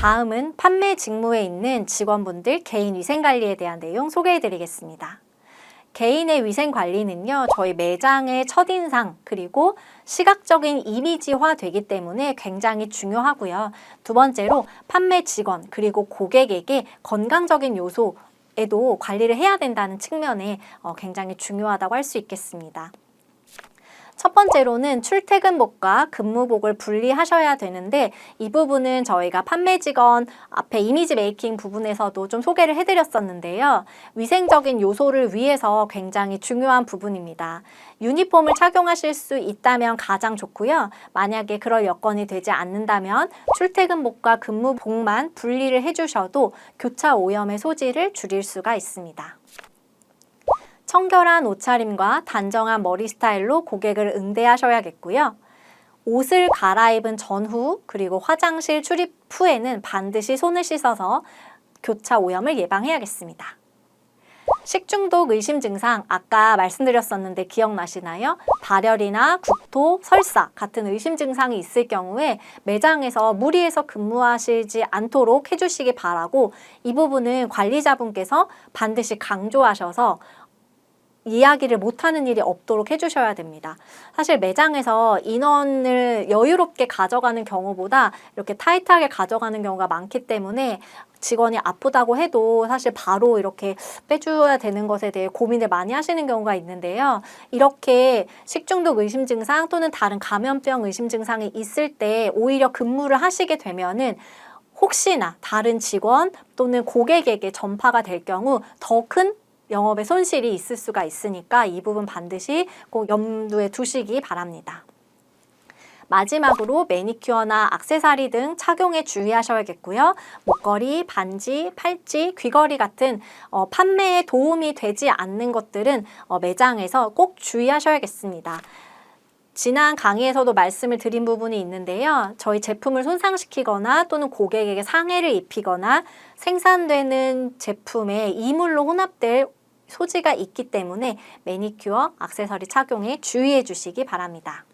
다음은 판매 직무에 있는 직원분들 개인 위생 관리에 대한 내용 소개해 드리겠습니다. 개인의 위생 관리는요, 저희 매장의 첫인상, 그리고 시각적인 이미지화 되기 때문에 굉장히 중요하고요. 두 번째로 판매 직원, 그리고 고객에게 건강적인 요소 에도 관리를 해야 된다는 측면에 어, 굉장히 중요하다고 할 수 있겠습니다. 첫 번째로는 출퇴근복과 근무복을 분리하셔야 되는데 이 부분은 저희가 판매 직원 앞에 이미지 메이킹 부분에서도 좀 소개를 해드렸었는데요. 위생적인 요소를 위해서 굉장히 중요한 부분입니다. 유니폼을 착용하실 수 있다면 가장 좋고요. 만약에 그럴 여건이 되지 않는다면 출퇴근복과 근무복만 분리를 해주셔도 교차 오염의 소지를 줄일 수가 있습니다. 청결한 옷차림과 단정한 머리 스타일로 고객을 응대하셔야겠고요. 옷을 갈아입은 전후 그리고 화장실 출입 후에는 반드시 손을 씻어서 교차 오염을 예방해야겠습니다. 식중독 의심 증상 아까 말씀드렸었는데 기억나시나요? 발열이나 구토, 설사 같은 의심 증상이 있을 경우에 매장에서 무리해서 근무하시지 않도록 해주시기 바라고 이 부분은 관리자분께서 반드시 강조하셔서 이야기를 못하는 일이 없도록 해주셔야 됩니다. 사실 매장에서 인원을 여유롭게 가져가는 경우보다 이렇게 타이트하게 가져가는 경우가 많기 때문에 직원이 아프다고 해도 사실 바로 이렇게 빼줘야 되는 것에 대해 고민을 많이 하시는 경우가 있는데요. 이렇게 식중독 의심 증상 또는 다른 감염병 의심 증상이 있을 때 오히려 근무를 하시게 되면은 혹시나 다른 직원 또는 고객에게 전파가 될 경우 더큰 영업에 손실이 있을 수가 있으니까 이 부분 반드시 꼭 염두에 두시기 바랍니다. 마지막으로 매니큐어나 악세사리 등 착용에 주의하셔야겠고요. 목걸이, 반지, 팔찌, 귀걸이 같은 어, 판매에 도움이 되지 않는 것들은 어, 매장에서 꼭 주의하셔야겠습니다. 지난 강의에서도 말씀을 드린 부분이 있는데요. 저희 제품을 손상시키거나 또는 고객에게 상해를 입히거나 생산되는 제품에 이물로 혼합될 소지가 있기 때문에 매니큐어, 악세서리 착용에 주의해 주시기 바랍니다.